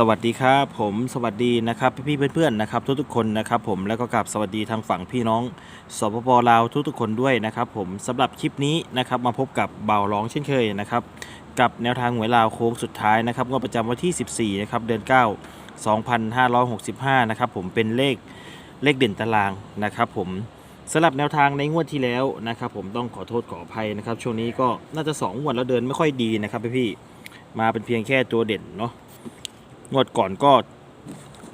สวัสดีครับผมสวัสดีนะครับพี่เพื่อนๆนะครับทุกๆคนนะครับผมแล้วก็กราบสวัสดีทางฝั่งพี่น้องสปปลาวทุกๆคนด้วยนะครับผมสำหรับคลิปนี้นะครับมาพบกับเบาร้องเช่นเคยนะครับกับแนวทางหวยลาวโค้งสุดท้ายนะครับงวดประจำวันที่ 14นะครับเดือน 9 2565นะครับผมเป็นเลขเลขเด่นตารางนะครับผมสำหรับแนวทางในงวดที่แล้วนะครับผมต้องขอโทษขออภัยนะครับช่วงนี้ก็น่าจะ2งวดแล้วเดินไม่ค่อยดีนะครับพี่มาเป็นเพียงแค่ตัวเด่นเนาะ งวดก่อนก็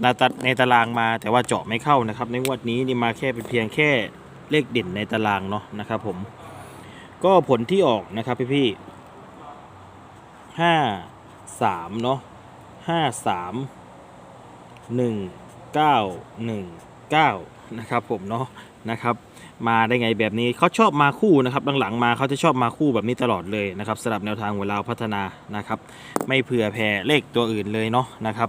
ในตาในตารางมาแต่ว่าเจาะไม่เข้านะครับ ในงวดนี้นี่มาแค่เป็นเพียงแค่เลขเด่นในตารางเนาะนะครับผม ก็ผลที่ออกนะครับพี่พี่ห้าสามเนาะห้าสามหนึ่งเก้าหนึ่งเก้า นะครับผมเนาะนะครับ มาได้ไงแบบนี้เขาชอบมาคู่นะครับหลังๆมาเขาจะชอบมาคู่แบบนี้ตลอดเลยนะครับสำหรับแนวทางเวลาพัฒนานะครับ ไม่เผื่อแผ่เลขตัวอื่นเลยเนาะนะครับ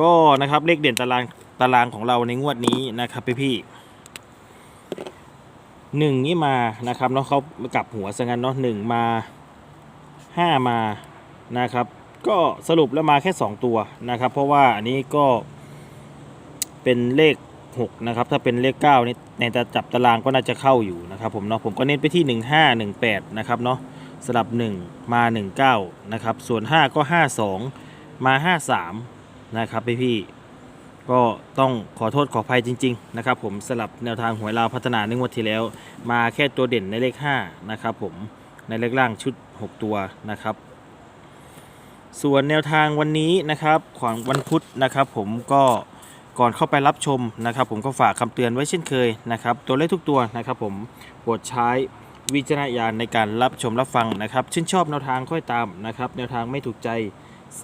ก็นะครับเลขเด่นตารางตารางของเราในงวดนี้นะครับพี่พี่หนึ่งนี่มานะครับเนาะเขากลับหัวซะงั้นเนาะหนึ่งมาห้ามานะครับ ก็สรุปแล้วมาแค่ 2 ตัวนะครับ เพราะว่าอันนี้ก็เป็นเลข 6นะครับถ้าเป็นเลข9นี่ในตาจับตารางก็น่าจะเข้าอยู่นะครับผมเนาะผมก็เน้นไปที่ 1518นะครับเนาะสลับ 1 มา 19นะครับส่วน 5 ก็ 52 มา 53นะครับพี่พี่ก็ต้องขอโทษขออภัยจริง ๆ นะครับ ผมสลับแนวทางหวยลาวพัฒนาในงวดที่แล้ว มาแค่ตัวเด่นในเลข5นะครับผมในเลขล่างชุด 6 ตัวนะครับส่วนแนวทางวันนี้นะครับของวันพุธนะครับผมก็ ก่อนเข้าไปรับชมนะครับผมก็ฝากคำเตือนไว้เช่นเคยนะครับตัวเลขทุกตัวนะครับผมโปรดใช้วิจารณญาณในการรับชมรับฟังนะครับชื่นชอบแนวทางค่อยตามนะครับแนวทางไม่ถูกใจ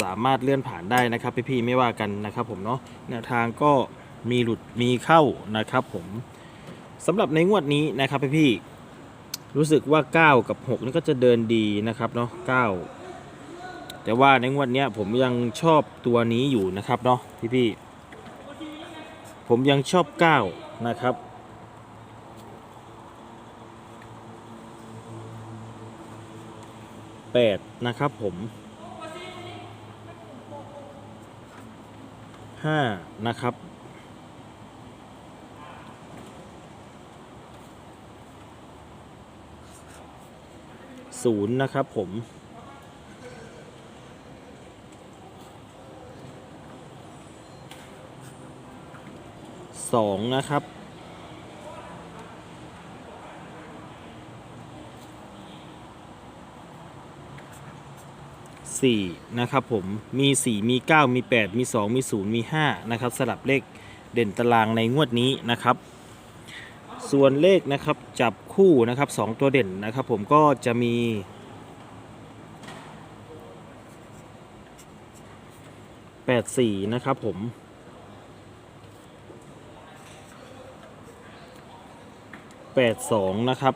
สามารถเลื่อนผ่านได้นะครับพี่ๆไม่ว่ากันนะครับผมเนาะแนวทางก็มีหลุดมีเข้านะครับผมสำหรับในงวดนี้นะครับพี่ๆรู้สึกว่า 9 กับ6นี่ก็จะเดินดีนะครับเนาะ9แต่ว่าในงวดนี้ผมยังชอบตัวนี้อยู่นะครับเนาะพี่ๆ ผมยังชอบ 9 นะครับแปดนะครับผมห้านะครับศูนย์นะครับผม สองนะครับ 4 นะครับผม มี 4 มี 9 มี 8 มี 2 มี 0 มี 5 นะครับ สลับเลขเด่นตารางในงวดนี้นะครับ ส่วนเลขนะครับจับคู่นะครับ 2 ตัวเด่นนะครับ ผมก็จะมี84นะครับผม 82 นะครับ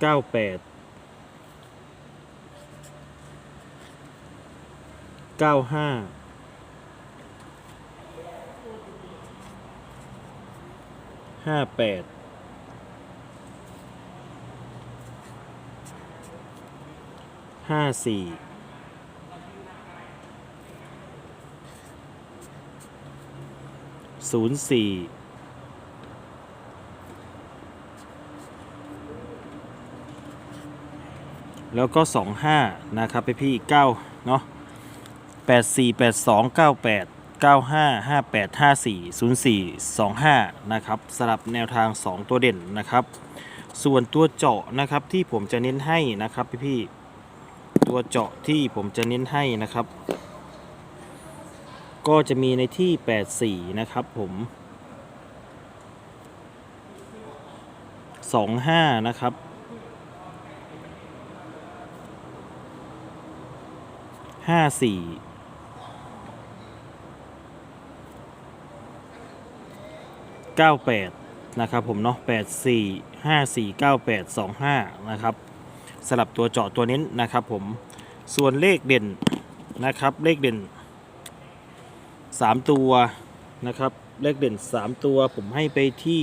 เก้าแปด เก้าห้า ห้าแปด ห้าสี่ ศูนย์สี่แล้วก็ 25 นะครับไปพี่9เนาะ84 82 98 95 58 54 04 25 นะครับสลับแนวทาง 2 ตัวเด่นนะครับ ส่วนตัวเจาะนะครับที่ผมจะเน้นให้นะครับพี่พี่ตัวเจาะที่ผมจะเน้นให้นะครับ ก็จะมีในที่ 84 นะครับผม 25 นะครับห้าสี่เก้าแปดนะครับผมเนาะแปดสี่ห้าสี่เก้าแปดสองห้านะครับสลับตัวเจาะตัวเน้นนะครับผมส่วนเลขเด่นนะครับเลขเด่น สามตัวนะครับ เลขเด่นสามตัวผมให้ไปที่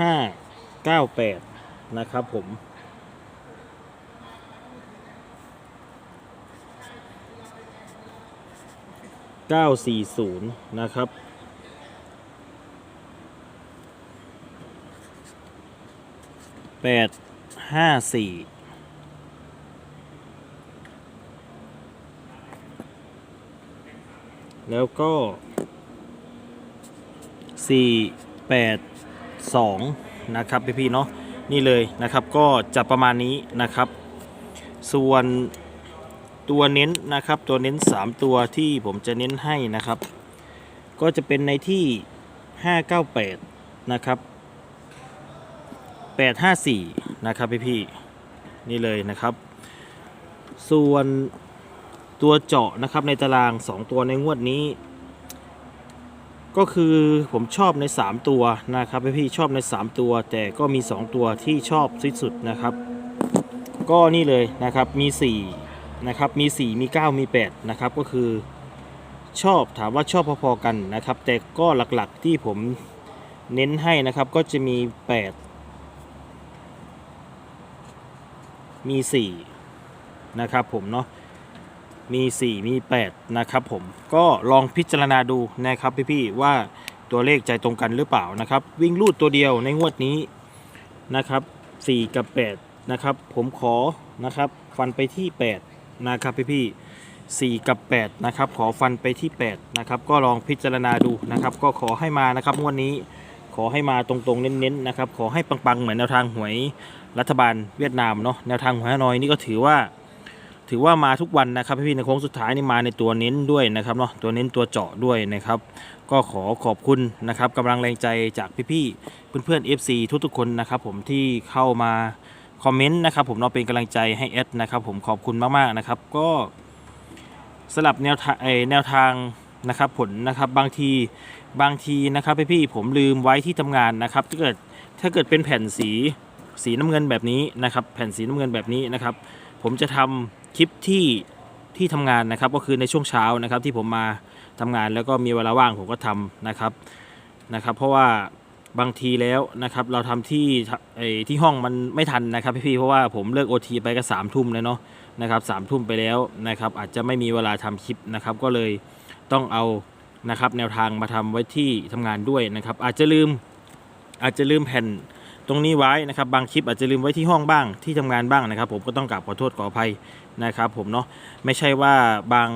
ห้าเก้าแปดนะครับผมเก้าสี่ศูนย์นะครับ แปดห้าสี่แล้วก็สี่แปดสองนะครับพี่ๆเนาะนี่เลยนะครับก็จะประมาณนี้นะครับ ส่วนตัวเน้นนะครับตัวเน้น 3 ตัวที่ผมจะเน้นให้นะครับ ก็จะเป็นในที่ 598 นะครับ 854 นะครับพี่ๆนี่เลยนะครับ ส่วนตัวเจาะนะครับในตาราง 2 ตัวในงวดนี้ ก็คือผมชอบใน 3 ตัวนะครับพี่ๆชอบใน 3 ตัว แต่ก็มี 2 ตัวที่ชอบที่สุดนะครับ ก็นี่เลยนะครับมี 4 นะครับ มี 4 มี 9 มี 8 นะครับ ก็คือชอบถามว่าชอบพอๆกันนะครับ แต่ก็หลักๆที่ผมเน้นให้นะครับก็จะมี 8 มี 4 นะครับผมเนาะมี 4 มี 8 นะครับผมก็ลองพิจารณาดูนะครับพี่ๆว่าตัวเลขใจตรงกันหรือเปล่านะครับ วิ่งลูดตัวเดียวในงวดนี้นะครับ 4 กับ 8 นะครับ ผมขอนะครับฟันไปที่ 8 นะครับพี่ๆ4กับ 8 นะครับ ขอฟันไปที่ 8 นะครับ ก็ลองพิจารณาดูนะครับ ก็ขอให้มานะครับงวดนี้ขอให้มาตรงๆเน้นๆนะครับ ขอให้ปังๆ เหมือนแนวทางหวย รัฐบาลเวียดนามเนาะแนวทางหวยฮานอยนี่ก็ถือว่า ถือว่ามาทุกวันนะครับพี่ในโค้งสุดท้ายนี่มาในตัวเน้นด้วยนะครับเนาะตัวเน้นตัวเจาะด้วยนะครับ ก็ขอขอบคุณนะครับกำลังแรงใจจากพี่ๆเพื่อนๆ FC ทุกๆคนนะครับผมที่เข้ามาคอมเมนต์นะครับผมเนาะเป็นกำลังใจให้แอดนะครับผมขอบคุณมากๆนะครับ ก็สลับแนวทางเอ่อแนวทางนะครับผลนะครับบางทีบางทีนะครับพี่ๆผมลืมไว้ที่ทำงานนะครับถ้าเกิดถ้าเกิดเป็นแผ่นสี สีน้ำเงินแบบนี้นะครับ แผ่นสีน้ำเงินแบบนี้นะครับ ผมจะทำคลิปที่ที่ทำงานนะครับ ก็คือในช่วงเช้านะครับ ที่ผมมาทำงานแล้วก็มีเวลาว่างผมก็ทำนะครับนะครับ เพราะว่าบางทีแล้วนะครับ เราทำที่ไอที่ห้องมันไม่ทันนะครับพี่ๆเพราะว่าผมเลิกโอทีไปก็สามทุ่มแล้วเนาะนะครับสามทุ่มไปแล้วนะครับ อาจจะไม่มีเวลาทำคลิปนะครับ ก็เลยต้องเอานะครับ แนวทางมาทำไว้ที่ทำงานด้วยนะครับ อาจจะลืมอาจจะลืมแผ่น ตรงนี้ไว้นะครับบางคลิปอาจจะลืมไว้ที่ห้องบ้างที่ทำงานบ้างนะครับ ผมก็ต้องกราบขอโทษขออภัยนะครับผมเนาะไม่ใช่ว่าบาง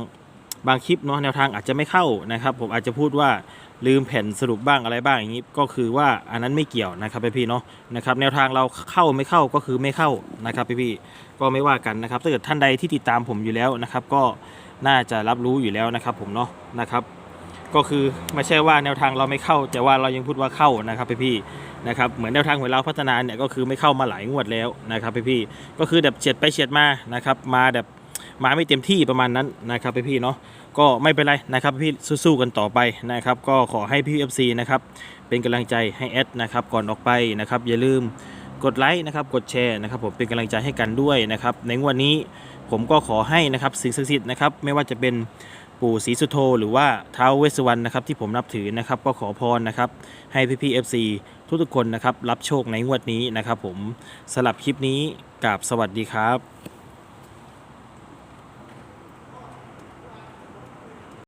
บางคลิปเนาะแนวทางอาจจะไม่เข้านะครับ ผมอาจจะพูดว่าลืมแผ่นสรุปบ้างอะไรบ้างอย่างนี้ก็คือว่าอันนั้นไม่เกี่ยวนะครับพี่ๆเนาะนะครับแนวทางเราเข้าไม่เข้าก็คือไม่เข้านะครับพี่ๆก็ไม่ว่ากันนะครับถ้าเกิดท่านใดที่ติดตามผมอยู่แล้วนะครับ ก็น่าจะรับรู้อยู่แล้วนะครับ ผมเนาะนะครับ ก็คือไม่ใช่ว่าแนวทางเราไม่เข้า แต่ว่าเรายังพูดว่าเข้านะครับพี่ๆ นะครับเหมือนแนวทางของเราพัฒนาเนี่ยก็คือไม่เข้ามาหลายงวดแล้วนะครับพี่ๆก็คือแบบเฉียดไปเฉียดมานะครับมาแบบมาไม่เต็มที่ประมาณนั้นนะครับพี่ๆเนาะก็ไม่เป็นไรนะครับพี่สู้ๆกันต่อไปนะครับ ก็ขอให้พี่ FC นะครับเป็นกำลังใจให้แอดนะครับก่อนออกไปนะครับอย่าลืมกดไลค์นะครับกดแชร์นะครับผมเป็นกำลังใจให้กันด้วยนะครับในงวดนี้ ผมก็ขอให้นะครับสิ่งศักดิ์สิทธิ์นะครับไม่ว่าจะเป็นปู่ศรีสุโธหรือว่าท้าวเวสสวรรณนะครับที่ผมนับถือนะครับก็ขอพรนะครับให้พี่พี่เอฟซีทุกๆคนนะครับรับโชคในงวดนี้นะครับผมสลับคลิปนี้กับสวัสดีครับ